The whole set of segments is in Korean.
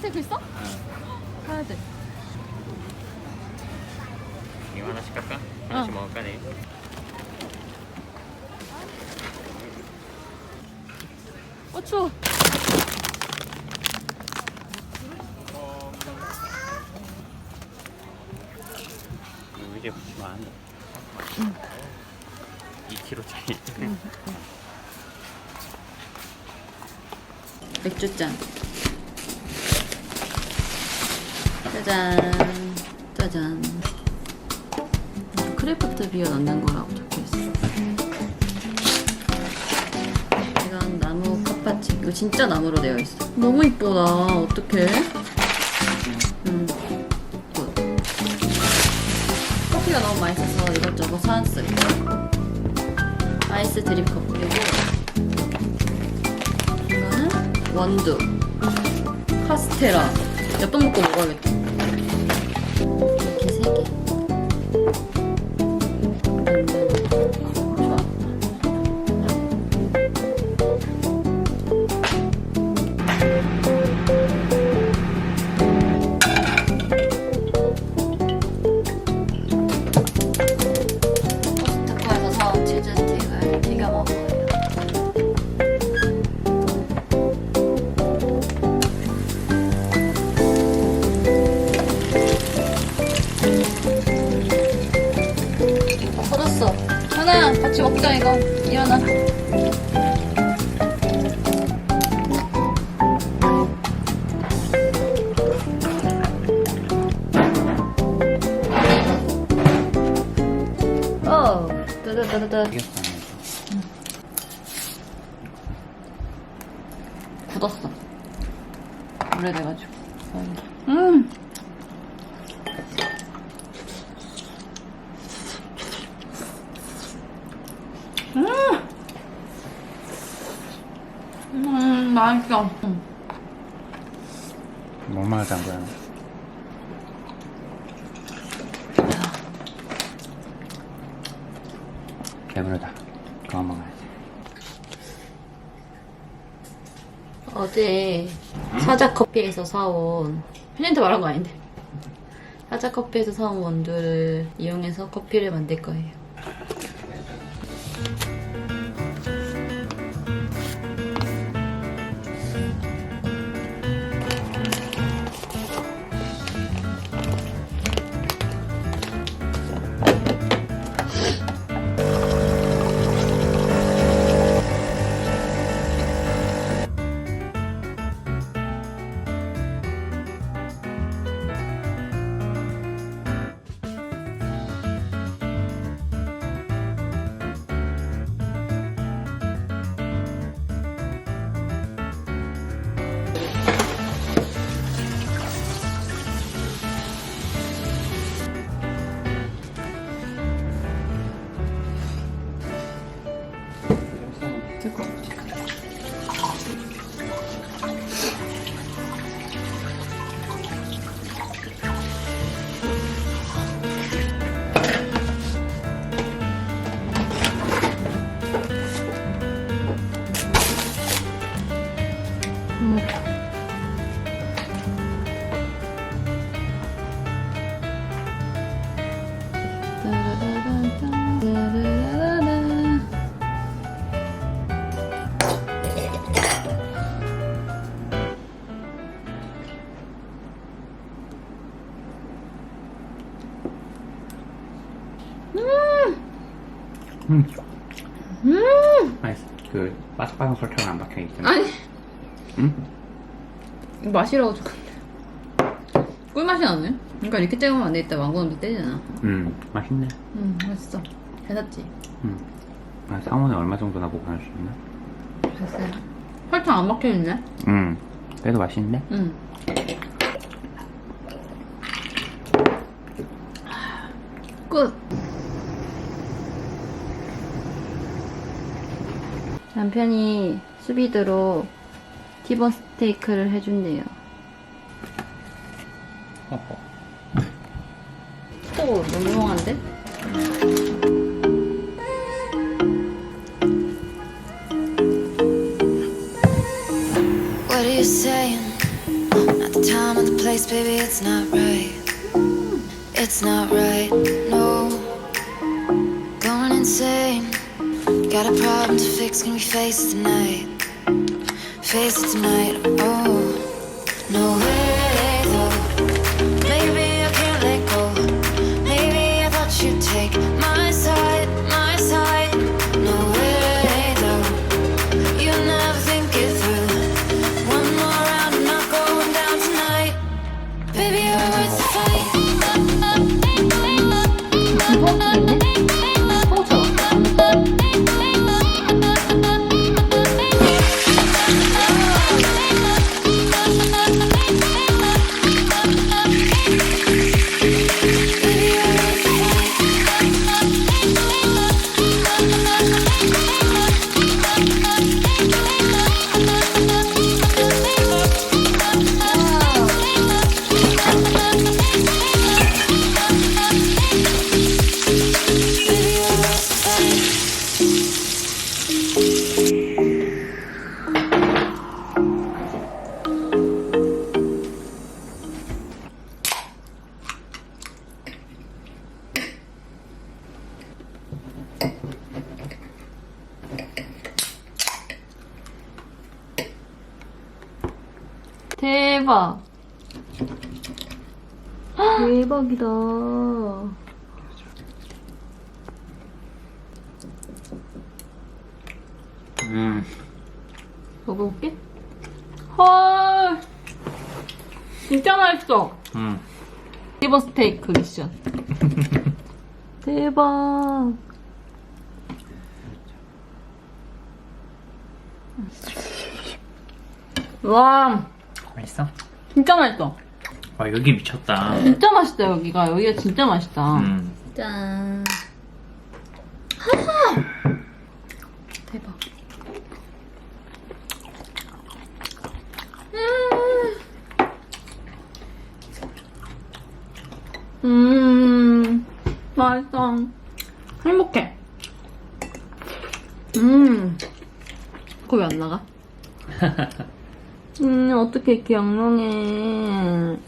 스테이크 있어? 응. 사야 돼. 이거 하나씩 할까? 하나씩 어. 먹을까 네. 어, 추워. 이제 안 돼. 2kg짜리. 맥주잔. 짜잔. 짜잔. 크래프트 비어 넣는 거라고 적혀 있어. 이건 나무 컵받침. 이거 진짜 나무로 되어 있어. 너무 이쁘다. 어떡해? 음. 굿. 커피가 너무 맛있어서 이것저것 사왔어요. 아이스 드립 커피고 이거는 원두 카스테라 엽떡 먹고 먹어야겠다 터졌어. 현아야, 같이 먹자, 이거. 일어나. 어. 이겼어. 굳었어. 오래돼가지고. 음! 음! 음, 맛있어. 음. 뭐 말한 거야? 배부르다. 그만 먹어야지. 어제 사자 커피에서 사온 현이한테 말한 거 아닌데 사자 커피에서 사온 원두를 이용해서 커피를 만들 거예요. 음! 맛있어. 그 바삭바삭 설탕 안 박혀 있잖아. 아니, 응? 이거 마시라고 죽었는데. 꿀맛이 나네? 그러니까 이렇게 떼우면 안 되겠다. 왕건도 떼잖아. 음, 맛있네. 음, 맛있어. 잘 샀지? 음. 아, 상온에 얼마 정도나 보관할 수 있나? 됐어요. 설탕 안 박혀있네? 음. 그래도 맛있는데? 응. 끝. 남편이 수비드로 티본 스테이크를 해준대요. 허허. 또 몽롱한데? What are you saying? At the time or the place, baby, it's not right. It's not right, no. Got a problem to fix, can we face it tonight? Face it tonight, oh. No way, 먹어볼게. 헐. 진짜 맛있어. 음. 리버 스테이크 미션. 대박. 와, 맛있어? 진짜 맛있어. 와 여기 미쳤다. 진짜 맛있다, 여기가. 여기가 진짜 맛있다. 음. 짠. 맛있어. 행복해. 음, 그거 왜 안 나가? 음, 어떻게 이렇게 영롱해.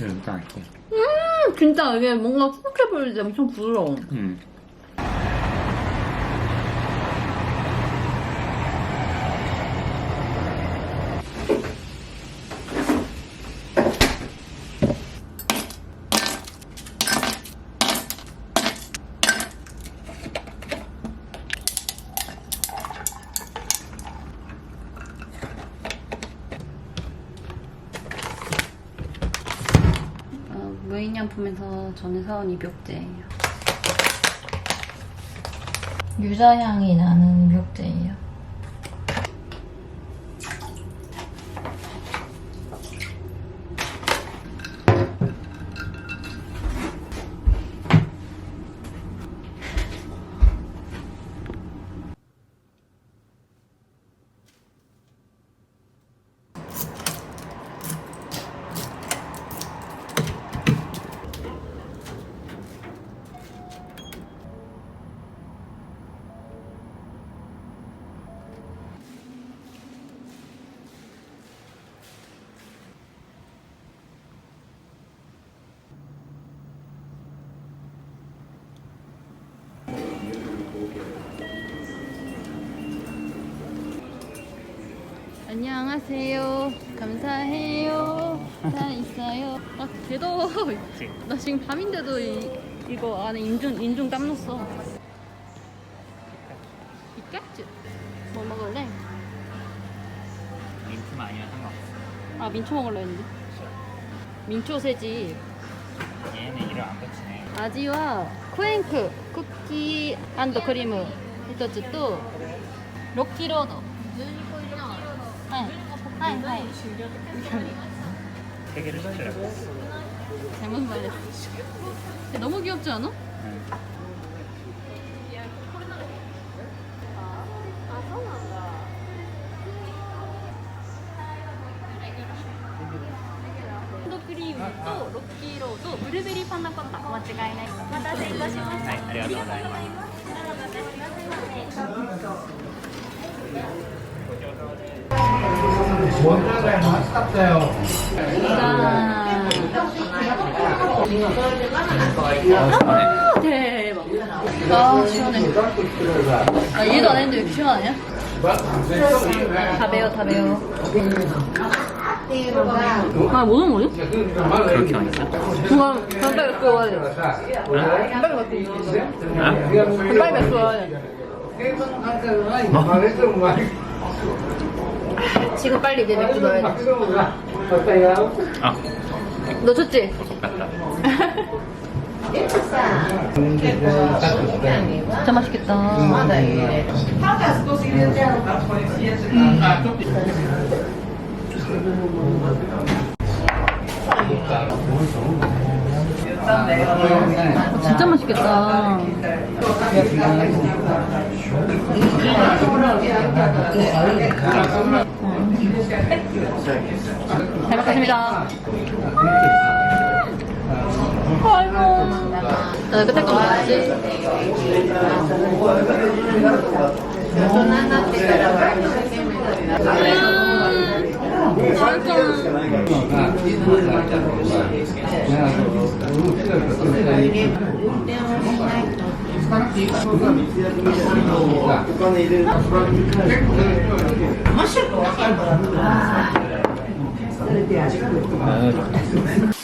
여기다 할게. 음, 진짜 이게 뭔가 푸석해 보이지 엄청 부드러워. 음. 어, 무인양품에서 전에 사온 입욕제예요. 유자향이 나는 입욕제예요. 안녕하세요. 감사해요. 잘 있어요. 아, 대도. 네. 나 지금 밤인데도 이, 이거 안에 인중, 인중 땀 났어. 이깍지? 뭐 먹을래? 민트만 아니면 상관없어. 아, 민초 먹을래 했는데. 민초 세지. 얘는 이름 안 붙이네. 아지와 쿠앤크 쿠키 안드 크리무 히토츠 또 로키로도 はいはいはい 세 개를 시키라고. 잘못 말했어 너무 귀엽지 않아? 응. 아, 대박. 아, 시원해. 아, 일도 안 했는데 왜 이렇게 시원하냐? 다 매워, 다 매워. 아, 무슨 거지? 그렇게 맛있어? 그만, 빨리 맥주워야 돼. 빨리 맥주. 빨리 맥주워야 돼. 지금 빨리 이제 맥주 넣어야 돼. 아 놓쳤지? 진짜 맛있겠다. 진짜 맛있겠다. 잘 먹겠습니다. 買います食べたいマッシュルと分かるから。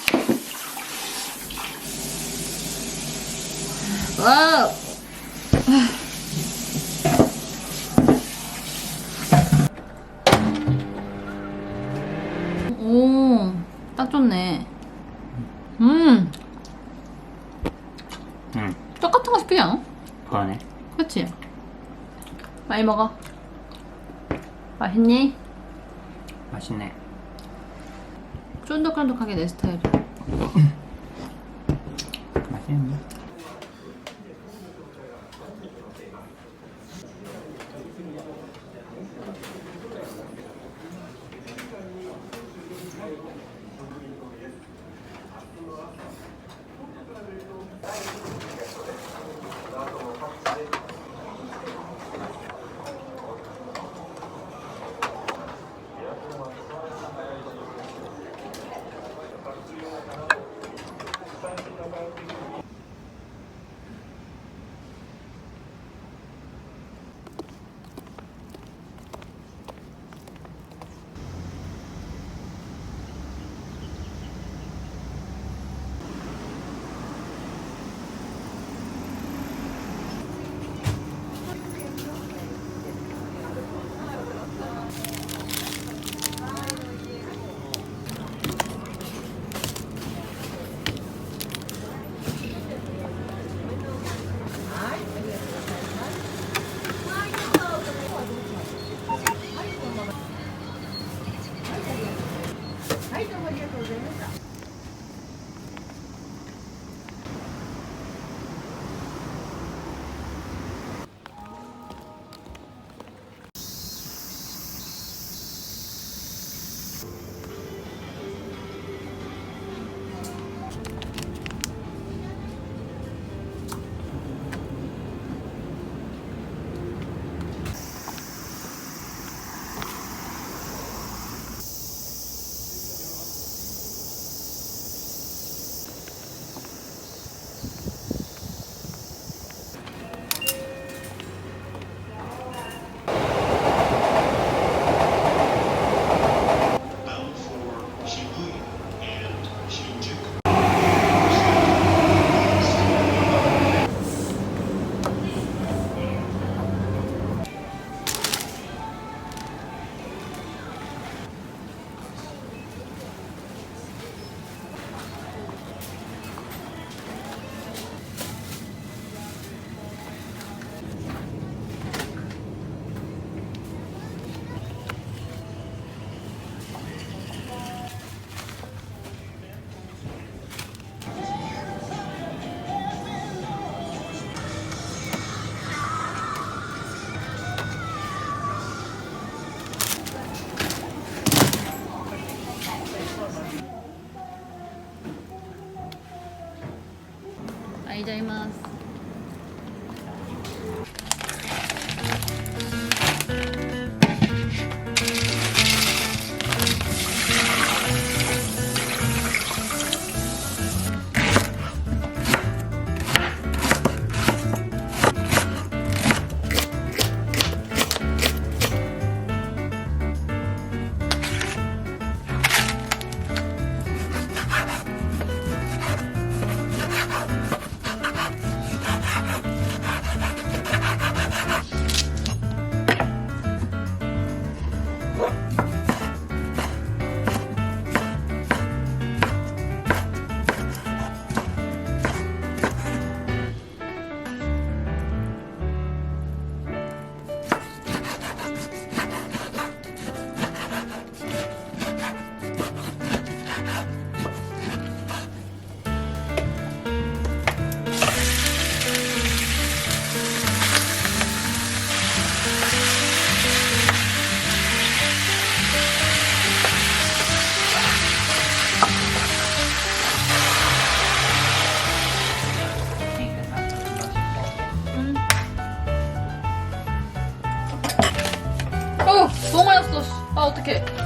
와우. 오, 딱 좋네. 음, 응 똑같은 거 시키지 않아? 그러네 그치? 많이 먹어. 맛있니? 맛있네 쫀득쫀득하게 내 스타일. 맛있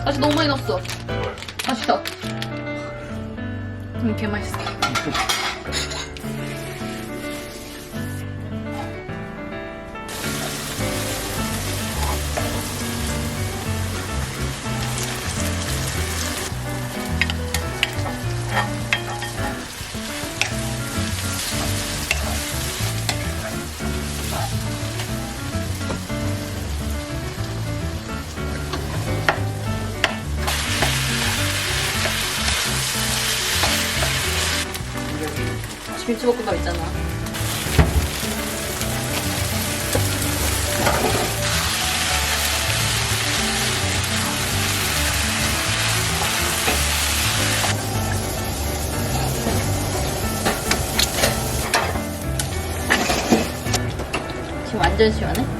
다시 너무 많이 넣었어. 맛있다. 음, 개 맛있어. 완전 시원해?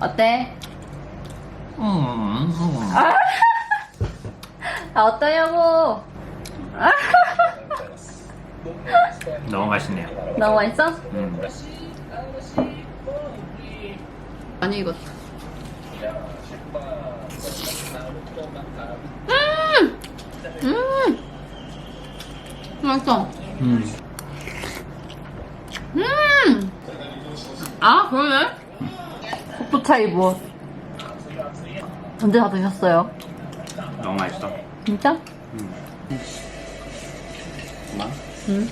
어때? 음, 음. 아, 어떠냐고? 너무 맛있네요. 너무 맛있어? 음. 많이 익었다. 음! 음! 맛있어. 음. 음! 아, 그러네? 속도 차이 뭐. 언제 다 드셨어요? 너무 맛있어. 진짜? 음. 고마워. 응.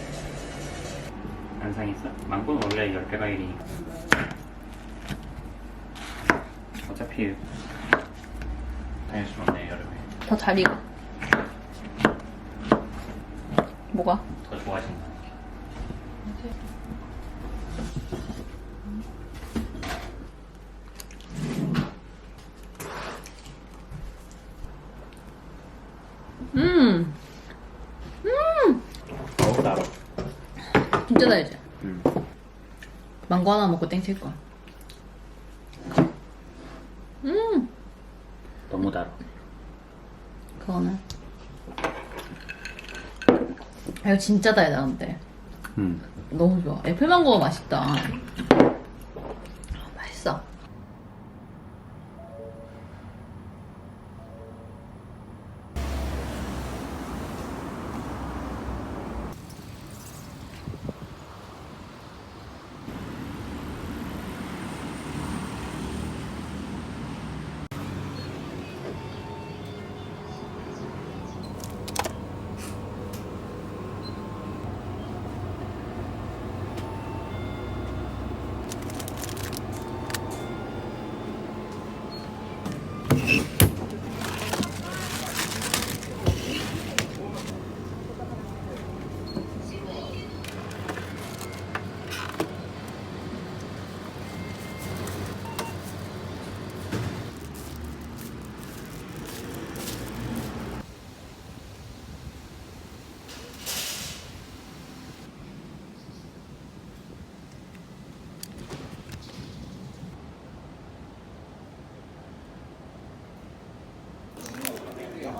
안 상했어? 망고는 원래 10배가 1이니까. 어차피 다닐 수 없네 여름에. 더 잘 익어. 뭐가? 더 좋아진다. 음! 음! 너무 달아. 진짜 달지? 음. 망고 하나 먹고 땡칠 거야. 음! 너무 달아. 그거는. 아, 이거 진짜 달다, 근데. 음. 너무 좋아. 애플망고가 맛있다.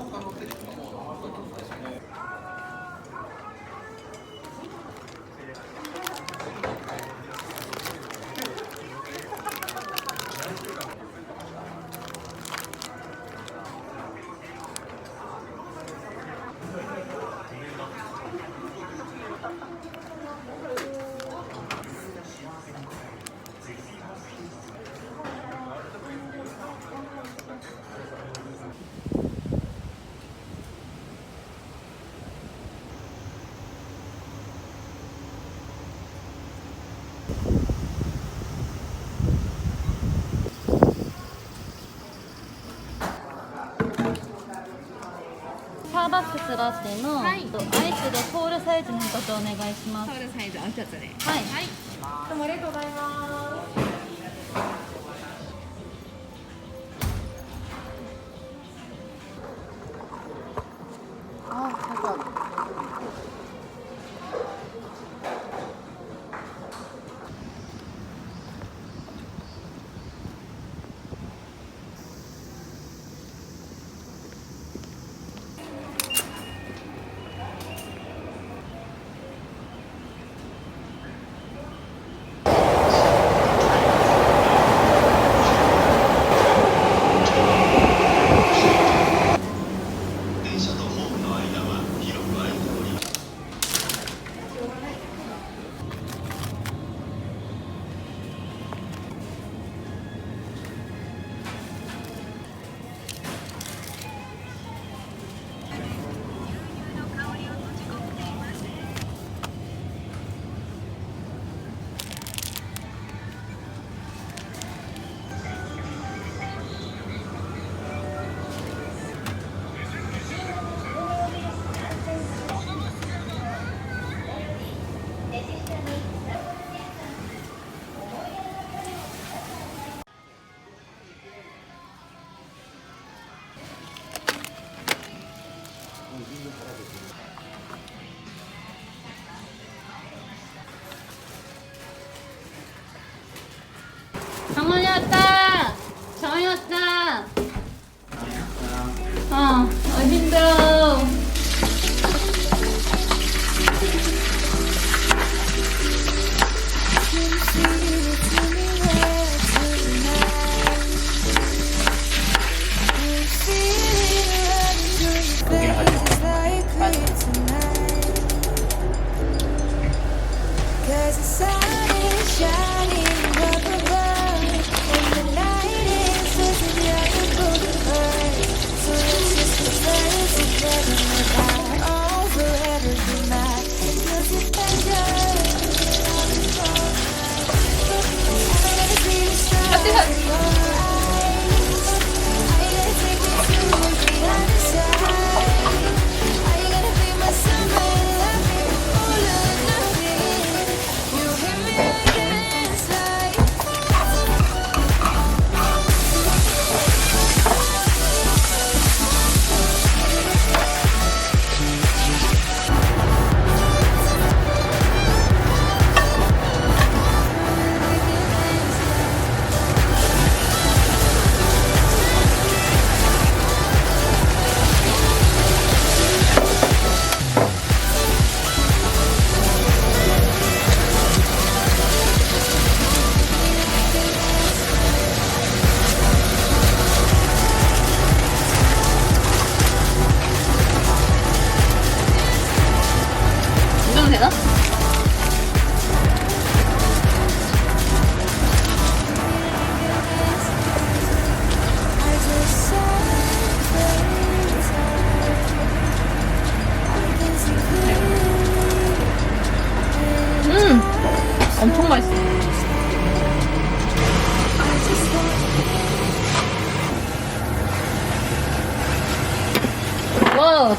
como que... バックスラテの、はい。とアイスとソウルサイズの一つお願いします。ルサイズお一つではい。はい。どうもありがとうございます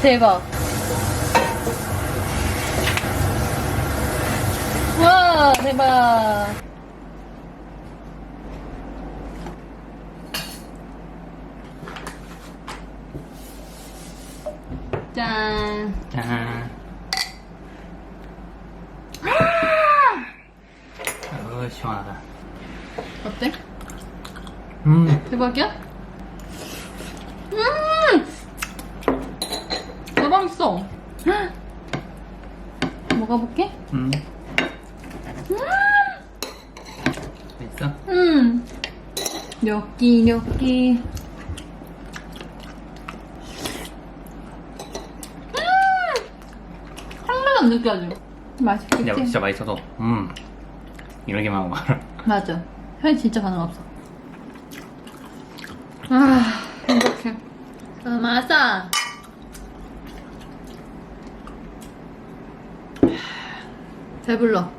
대박. 와, 대박. 짠. 짠. 어, 시원하다. 어때? 음, 대박이야? 음! 맛있어. 먹어볼게. 음. 맛있어? 음. 뇨끼 뇨끼. 음. 하나도 안 느껴져. 맛있겠지? 근데 진짜 맛있어도 음 이렇게만 하고 말아 맞아. 혈 진짜 반응 없어. 아, 행복해. 아, 맞아. 배불러.